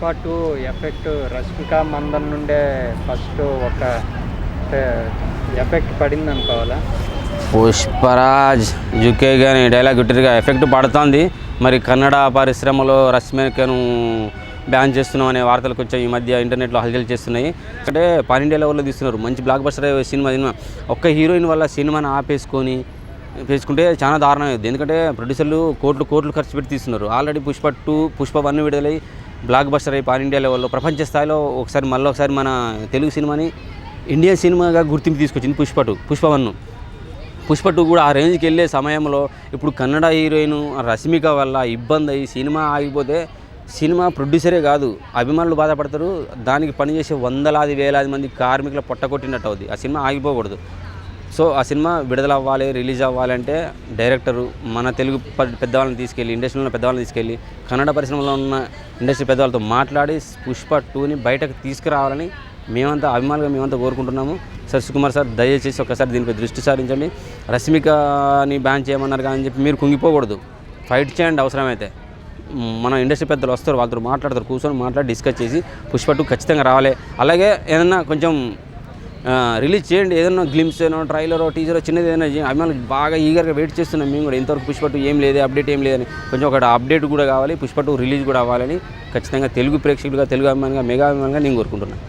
Pushpa two effect Rashmika Mandanna నుండే first ఒక effect పడింది అనుకోవాలా? పుష్పరాజ్ జుకే కానీ డైలాగ్ గుట్టిగా ఎఫెక్ట్ పడుతుంది. మరి కన్నడ పరిశ్రమలో రష్మికను బ్యాన్ చేస్తున్నాం అనే వార్తలు కొంచెం ఈ మధ్య ఇంటర్నెట్లో హల్చల్ చేస్తున్నాయి. అంటే పాన్ ఇండియా లెవెల్లో తీస్తున్నారు. మంచి బ్లాక్ బస్టర్ సినిమా సినిమా. ఒక్క హీరోయిన్ వల్ల సినిమాని ఆపేసుకొని వేసుకుంటే చాలా దారుణం ఎందుకంటే ప్రొడ్యూసర్లు కోట్లు కోట్లు ఖర్చు పెట్టి తీస్తున్నారు. Already Pushpa two Pushpa one విడుదలై బ్లాక్ బస్టర్ అయి పాన్ ఇండియా లెవెల్లో ప్రపంచ స్థాయిలో ఒకసారి మళ్ళీ ఒకసారి మన తెలుగు సినిమాని ఇండియన్ సినిమాగా గుర్తింపు తీసుకొచ్చింది Pushpa two Pushpa one Pushpa two కూడా ఆ రేంజ్కి వెళ్ళే సమయంలో ఇప్పుడు కన్నడ హీరోయిన్ రష్మిక వల్ల ఇబ్బంది అయ్యి సినిమా ఆగిపోతే సినిమా ప్రొడ్యూసరే కాదు అభిమానులు బాధపడతారు. దానికి పనిచేసే వందలాది వేలాది మంది కార్మికుల పొట్టకొట్టినట్టు అవుద్ది. ఆ సినిమా ఆగిపోకూడదు. సో ఆ సినిమా విడుదల అవ్వాలి రిలీజ్ అవ్వాలంటే డైరెక్టరు మన తెలుగు ప- పెద్దవాళ్ళని తీసుకెళ్ళి ఇండస్ట్రీలో పెద్దవాళ్ళని తీసుకెళ్ళి కన్నడ పరిశ్రమలో ఉన్న ఇండస్ట్రీ పెద్దవాళ్ళతో మాట్లాడి పుష్ప టూని బయటకు తీసుకురావాలని మేమంతా అభిమానులుగా మేమంతా కోరుకుంటున్నాము. సార్ సుకుమార్ సార్ దయచేసి ఒకసారి దీనిపై దృష్టి సారించండి. రష్మికని బ్యాన్ చేయమన్నారు కానీ చెప్పి మీరు కుంగిపోకూడదు. ఫైట్ చేయండి అవసరమైతే. మన ఇండస్ట్రీ పెద్దలు వస్తారు వాళ్ళతో మాట్లాడతారు కూర్చొని మాట్లాడి డిస్కస్ చేసి పుష్ప టూ ఖచ్చితంగా రావాలి. అలాగే ఏదన్నా కొంచెం రిలీజ్ చేయండి. ఏదైనా గ్లిమ్స్ ఏనో ట్రైలరో టీజరో చిన్నది ఏదైనా అభిమానులు బాగా ఈగర్గా వెయిట్ చేస్తున్నాం మేము కూడా. ఇంతవరకు పుష్ప టూ ఏం లేదు అప్డేట్ ఏం లేదని. కొంచెం ఒక అప్డేట్ కూడా కావాలి పుష్ప టూ రిలీజ్ కూడా అవ్వాలని ఖచ్చితంగా తెలుగు ప్రేక్షకులుగా తెలుగు అభిమానిగా మెగా అభిమానిగా నేను కోరుకుంటున్నాను.